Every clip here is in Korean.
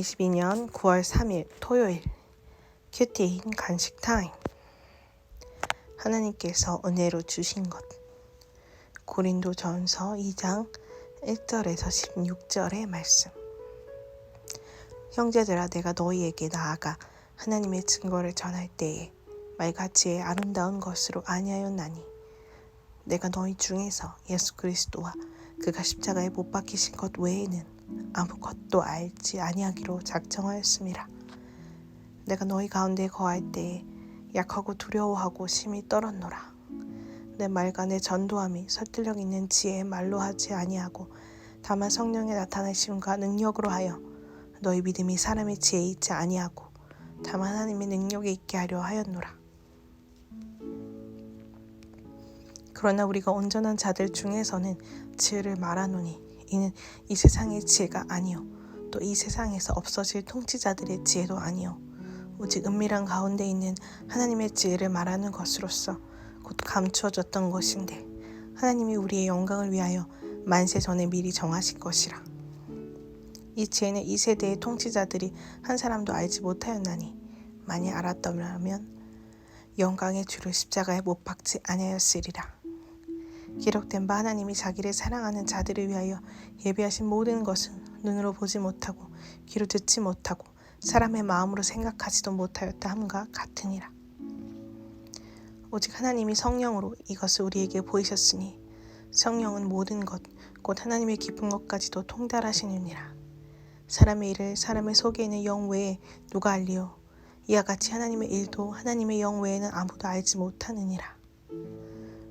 2022년 9월 3일 토요일 큐티인 간식 타임. 하나님께서 은혜로 주신 것. 고린도 전서 2장 1절에서 16절의 말씀. 형제들아 내가 너희에게 나아가 하나님의 증거를 전할 때에 말같이 아름다운 것으로 아니하였나니 내가 너희 중에서 예수 그리스도와 그가 십자가에 못 박히신 것 외에는 아무것도 알지 아니하기로 작정하였습니다. 내가 너희 가운데 거할 때에 약하고 두려워하고 심히 떨었노라. 내 말과 내 전도함이 설득력 있는 지혜의 말로 하지 아니하고 다만 성령의 나타나심과 능력으로 하여 너희 믿음이 사람의 지혜에 있지 아니하고 다만 하나님의 능력에 있게 하려 하였노라. 그러나 우리가 온전한 자들 중에서는 지혜를 말하노니 이는 이 세상의 지혜가 아니요 또 이 세상에서 없어질 통치자들의 지혜도 아니요. 오직 은밀한 가운데 있는 하나님의 지혜를 말하는 것으로서 곧 감추어졌던 것인데 하나님이 우리의 영광을 위하여 만세 전에 미리 정하신 것이라. 이 지혜는 이 세대의 통치자들이 한 사람도 알지 못하였나니 만일 알았더라면 영광의 주를 십자가에 못 박지 아니하였으리라 기록된 바 하나님이 자기를 사랑하는 자들을 위하여 예비하신 모든 것은 눈으로 보지 못하고 귀로 듣지 못하고 사람의 마음으로 생각하지도 못하였다 함과 같으니라. 오직 하나님이 성령으로 이것을 우리에게 보이셨으니 성령은 모든 것, 곧 하나님의 깊은 것까지도 통달하시느니라. 사람의 일을 사람의 속에 있는 영 외에 누가 알리요? 이와 같이 하나님의 일도 하나님의 영 외에는 아무도 알지 못하느니라.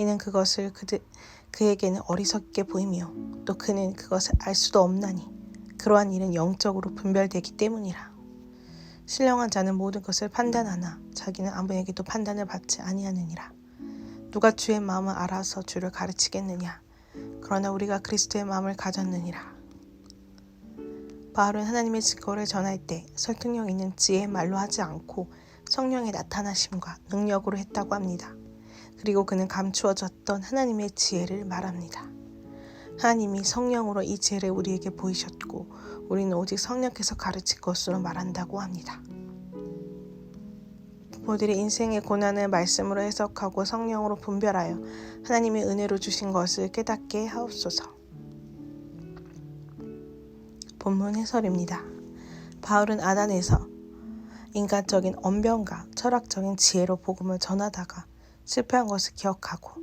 이는 그것을 그들 그에게는 어리석게 보이며 또 그는 그것을 알 수도 없나니 그러한 일은 영적으로 분별되기 때문이라. 신령한 자는 모든 것을 판단하나 자기는 아무에게도 판단을 받지 아니하느니라. 누가 주의 마음을 알아서 주를 가르치겠느냐? 그러나 우리가 그리스도의 마음을 가졌느니라. 바울은 하나님의 증거를 전할 때 설득력 있는 지혜의 말로 하지 않고 성령의 나타나심과 능력으로 했다고 합니다. 그리고 그는 감추어졌던 하나님의 지혜를 말합니다. 하나님이 성령으로 이 지혜를 우리에게 보이셨고 우리는 오직 성령께서 가르칠 것으로 말한다고 합니다. 부모들이 인생의 고난을 말씀으로 해석하고 성령으로 분별하여 하나님의 은혜로 주신 것을 깨닫게 하옵소서. 본문 해설입니다. 바울은 아단에서 인간적인 언변과 철학적인 지혜로 복음을 전하다가 실패한 것을 기억하고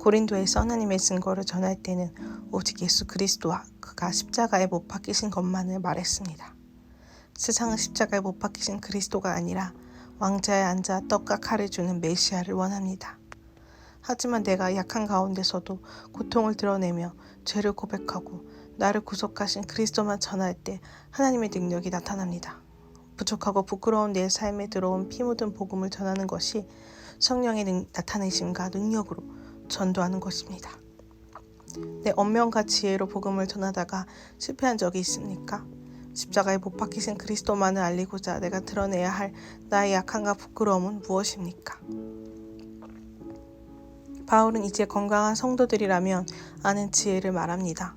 고린도에서 하나님의 증거를 전할 때는 오직 예수 그리스도와 그가 십자가에 못 박히신 것만을 말했습니다. 세상은 십자가에 못 박히신 그리스도가 아니라 왕자에 앉아 떡과 칼을 주는 메시아를 원합니다. 하지만 내가 약한 가운데서도 고통을 드러내며 죄를 고백하고 나를 구속하신 그리스도만 전할 때 하나님의 능력이 나타납니다. 부족하고 부끄러운 내 삶에 들어온 피 묻은 복음을 전하는 것이 성령의 능, 나타내심과 능력으로 전도하는 것입니다. 내 언명과 지혜로 복음을 전하다가 실패한 적이 있습니까? 십자가에 못 박히신 그리스도만을 알리고자 내가 드러내야 할 나의 약함과 부끄러움은 무엇입니까? 바울은 이제 건강한 성도들이라면 아는 지혜를 말합니다.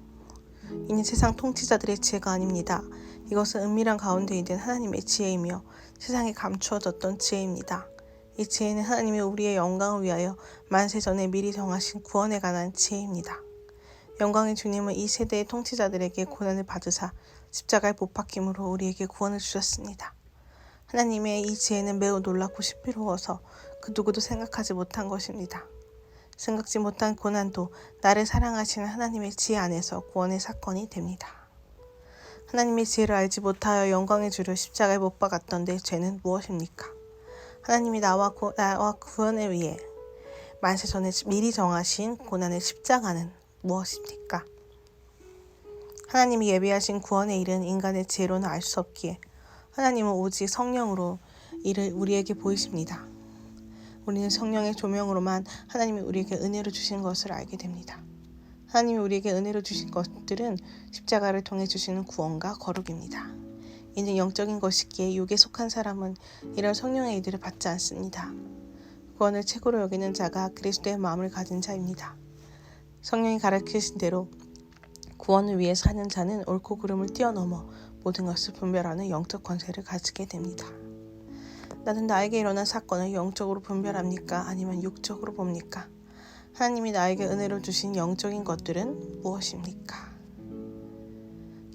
이는 세상 통치자들의 지혜가 아닙니다. 이것은 은밀한 가운데 있는 하나님의 지혜이며 세상에 감추어졌던 지혜입니다. 이 지혜는 하나님이 우리의 영광을 위하여 만세 전에 미리 정하신 구원에 관한 지혜입니다. 영광의 주님은 이 세대의 통치자들에게 고난을 받으사 십자가에 못 박힘으로 우리에게 구원을 주셨습니다. 하나님의 이 지혜는 매우 놀랍고 신비로워서 그 누구도 생각하지 못한 것입니다. 생각지 못한 고난도 나를 사랑하시는 하나님의 지혜 안에서 구원의 사건이 됩니다. 하나님의 지혜를 알지 못하여 영광의 주를 십자가에 못 박았던 내 죄는 무엇입니까? 하나님이 나와, 구, 나와 구원을 위해 만세 전에 미리 정하신 고난의 십자가는 무엇입니까? 하나님이 예비하신 구원의 일은 인간의 지혜로는 알 수 없기에 하나님은 오직 성령으로 이를 우리에게 보이십니다. 우리는 성령의 조명으로만 하나님이 우리에게 은혜로 주신 것을 알게 됩니다. 하나님이 우리에게 은혜로 주신 것들은 십자가를 통해 주시는 구원과 거룩입니다. 이는 영적인 것이기에 육에 속한 사람은 이런 성령의 이들을 받지 않습니다. 구원을 최고로 여기는 자가 그리스도의 마음을 가진 자입니다. 성령이 가르치신 대로 구원을 위해 사는 자는 옳고 그름을 뛰어넘어 모든 것을 분별하는 영적 권세를 가지게 됩니다. 나는 나에게 일어난 사건을 영적으로 분별합니까? 아니면 육적으로 봅니까? 하나님이 나에게 은혜로 주신 영적인 것들은 무엇입니까?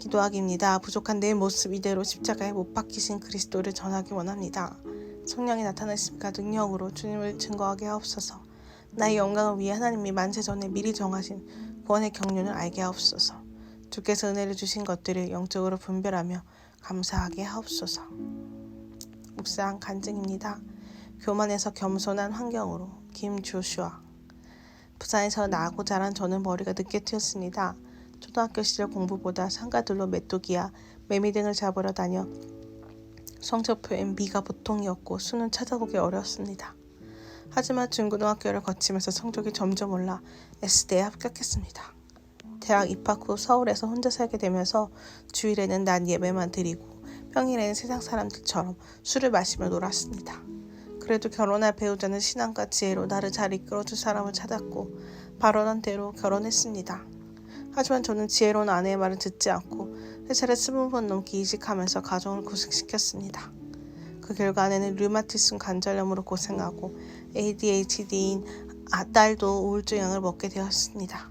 기도하기입니다. 부족한 내 모습 이대로 십자가에 못 박히신 그리스도를 전하기 원합니다. 성령이 나타나심과 능력으로 주님을 증거하게 하옵소서. 나의 영광을 위해 하나님이 만세 전에 미리 정하신 구원의 경륜을 알게 하옵소서. 주께서 은혜를 주신 것들을 영적으로 분별하며 감사하게 하옵소서. 묵상 간증입니다. 교만에서 겸손한 환경으로 김조슈아 부산에서 나고 자란 저는 머리가 늦게 튀었습니다. 초등학교 시절 공부보다 상가들로 메뚜기야 매미 등을 잡으러 다녀 성적표엔 미가 보통이었고 수는 찾아보기 어려웠습니다. 하지만 중고등학교를 거치면서 성적이 점점 올라 S대에 합격했습니다. 대학 입학 후 서울에서 혼자 살게 되면서 주일에는 난 예배만 드리고 평일에는 세상 사람들처럼 술을 마시며 놀았습니다. 그래도 결혼할 배우자는 신앙과 지혜로 나를 잘 이끌어줄 사람을 찾았고 바라던 대로 결혼했습니다. 하지만 저는 지혜로운 아내의 말을 듣지 않고 회사를 스무 번 넘게 이직하면서 가정을 고생시켰습니다. 그 결과 아내는 류마티슨 관절염으로 고생하고 ADHD인 아, 딸도 우울증약을 먹게 되었습니다.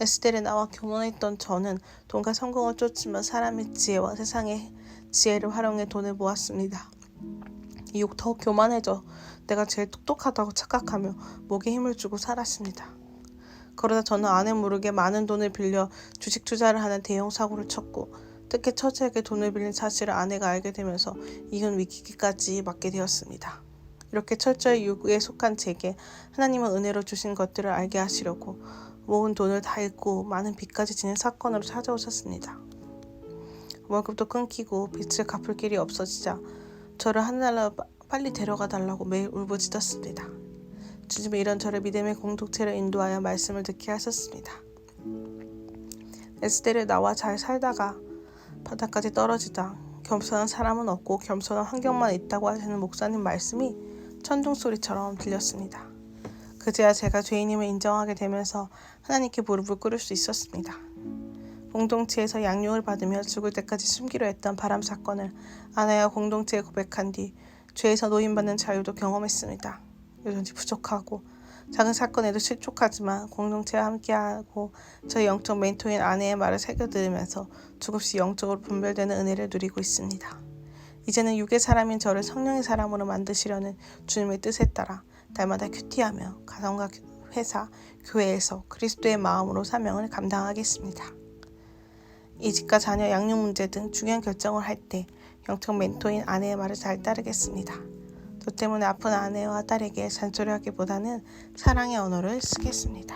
에스텔에 나와 교만했던 저는 돈과 성공을 쫓으며 사람의 지혜와 세상의 지혜를 활용해 돈을 모았습니다. 이후 더 교만해져 내가 제일 똑똑하다고 착각하며 목에 힘을 주고 살았습니다. 그러다 저는 아내 모르게 많은 돈을 빌려 주식 투자를 하는 대형 사고를 쳤고 특히 처제에게 돈을 빌린 사실을 아내가 알게 되면서 이혼 위기까지 맞게 되었습니다. 이렇게 철저히 유구에 속한 제게 하나님은 은혜로 주신 것들을 알게 하시려고 모은 돈을 다 잃고 많은 빚까지 지는 사건으로 찾아오셨습니다. 월급도 끊기고 빚을 갚을 길이 없어지자 저를 하늘나라 빨리 데려가 달라고 매일 울부짖었습니다. 주님은 이런 저를 믿음의 공동체로 인도하여 말씀을 듣게 하셨습니다. 에스테를 나와 잘 살다가 바닥까지 떨어지다 겸손한 사람은 없고 겸손한 환경만 있다고 하시는 목사님 말씀이 천둥 소리처럼 들렸습니다. 그제야 제가 죄인임을 인정하게 되면서 하나님께 무릎을 꿇을 수 있었습니다. 공동체에서 양육을 받으며 죽을 때까지 숨기려 했던 바람 사건을 아내와 공동체에 고백한 뒤 죄에서 노인받는 자유도 경험했습니다. 여전히 부족하고 작은 사건에도 실족하지만 공동체와 함께하고 저의 영적 멘토인 아내의 말을 새겨 들으면서 조금씩 영적으로 분별되는 은혜를 누리고 있습니다. 이제는 육의 사람인 저를 성령의 사람으로 만드시려는 주님의 뜻에 따라 날마다 큐티하며 가정과 회사, 교회에서 그리스도의 마음으로 사명을 감당하겠습니다. 이직과 자녀 양육 문제 등 중요한 결정을 할 때 영적 멘토인 아내의 말을 잘 따르겠습니다. 저 때문에 아픈 아내와 딸에게 잔소리하기보다는 사랑의 언어를 쓰겠습니다.